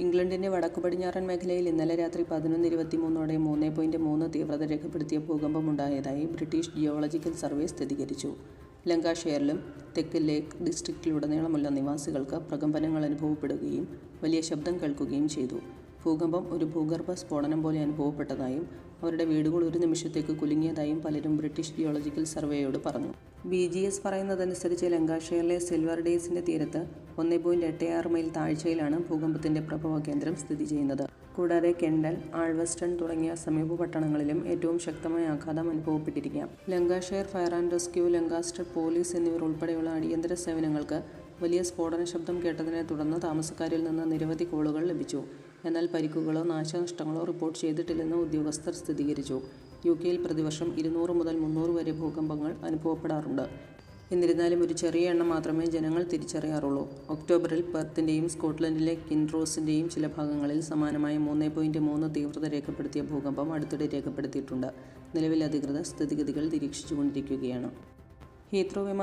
ഇംഗ്ലണ്ടിന്റെ വടക്കു പടിഞ്ഞാറൻ മേഖലയിൽ ഇന്നലെ രാത്രി പതിനൊന്ന് ഇരുപത്തിമൂന്നോടെ മൂന്ന് പോയിന്റ് മൂന്ന് തീവ്രത രേഖപ്പെടുത്തിയ ഭൂകമ്പമുണ്ടായതായി ബ്രിട്ടീഷ് ജിയോളജിക്കൽ സർവേ സ്ഥിരീകരിച്ചു. ലങ്കാഷെയറിലും തെക്ക് ലേക്ക് ഡിസ്ട്രിക്റ്റിലുടനീളമുള്ള നിവാസികൾക്ക് പ്രകമ്പനങ്ങൾ അനുഭവപ്പെടുകയും വലിയ ശബ്ദം കേൾക്കുകയും ചെയ്തു. ഭൂകമ്പം ഒരു ഭൂഗർഭ സ്ഫോടനം പോലെ അനുഭവപ്പെട്ടതായും അവരുടെ വീടുകൾ ഒരു നിമിഷത്തേക്ക് കുലുങ്ങിയതായും പലരും ബ്രിട്ടീഷ് ജിയോളജിക്കൽ സർവേയോട് പറഞ്ഞു. ബി. ജി. എസ് പറയുന്നതനുസരിച്ച് ലങ്കാഷെയറിലെ സിൽവർഡേയ്സിന്റെ തീരത്ത് ഒന്നേ പോയിന്റ് എട്ട് ആറ് മൈൽ താഴ്ചയിലാണ് ഭൂകമ്പത്തിന്റെ സ്ഥിതി ചെയ്യുന്നത് കൂടാതെ കെണ്ടൽ ആൾവെസ്റ്റൺ തുടങ്ങിയ സമീപ പട്ടണങ്ങളിലും ഏറ്റവും ശക്തമായ ആഘാതം അനുഭവപ്പെട്ടിരിക്കാം. Lancashire fire and rescue, Lancaster police എന്നിവർ ഉൾപ്പെടെയുള്ള അടിയന്തര സേവനങ്ങൾക്ക് വലിയ സ്ഫോടന ശബ്ദം കേട്ടതിനെ തുടർന്ന് താമസക്കാരിൽ നിന്ന് നിരവധി കോളുകൾ ലഭിച്ചു. എന്നാൽ പരിക്കുകളോ നാശനഷ്ടങ്ങളോ റിപ്പോർട്ട് ചെയ്തിട്ടില്ലെന്ന് ഉദ്യോഗസ്ഥർ സ്ഥിരീകരിച്ചു. യു കെയിൽ പ്രതിവർഷം ഇരുന്നൂറ് മുതൽ മുന്നൂറ് വരെ ഭൂകമ്പങ്ങൾ അനുഭവപ്പെടാറുണ്ട്. എന്നിരുന്നാലും ഒരു ചെറിയ എണ്ണം മാത്രമേ ജനങ്ങൾ തിരിച്ചറിയാറുള്ളൂ. ഒക്ടോബറിൽ പെർത്തിന്റെയും സ്കോട്ട്ലൻഡിലെ കിൻറോസിന്റെയും ചില ഭാഗങ്ങളിൽ സമാനമായ മൂന്ന് പോയിന്റ് മൂന്ന് തീവ്രത രേഖപ്പെടുത്തിയ ഭൂകമ്പം അടുത്തിടെ രേഖപ്പെടുത്തിയിട്ടുണ്ട്. നിലവിൽ അധികൃതർ സ്ഥിതിഗതികൾ നിരീക്ഷിച്ചുകൊണ്ടിരിക്കുകയാണ്. ഹീത്രോ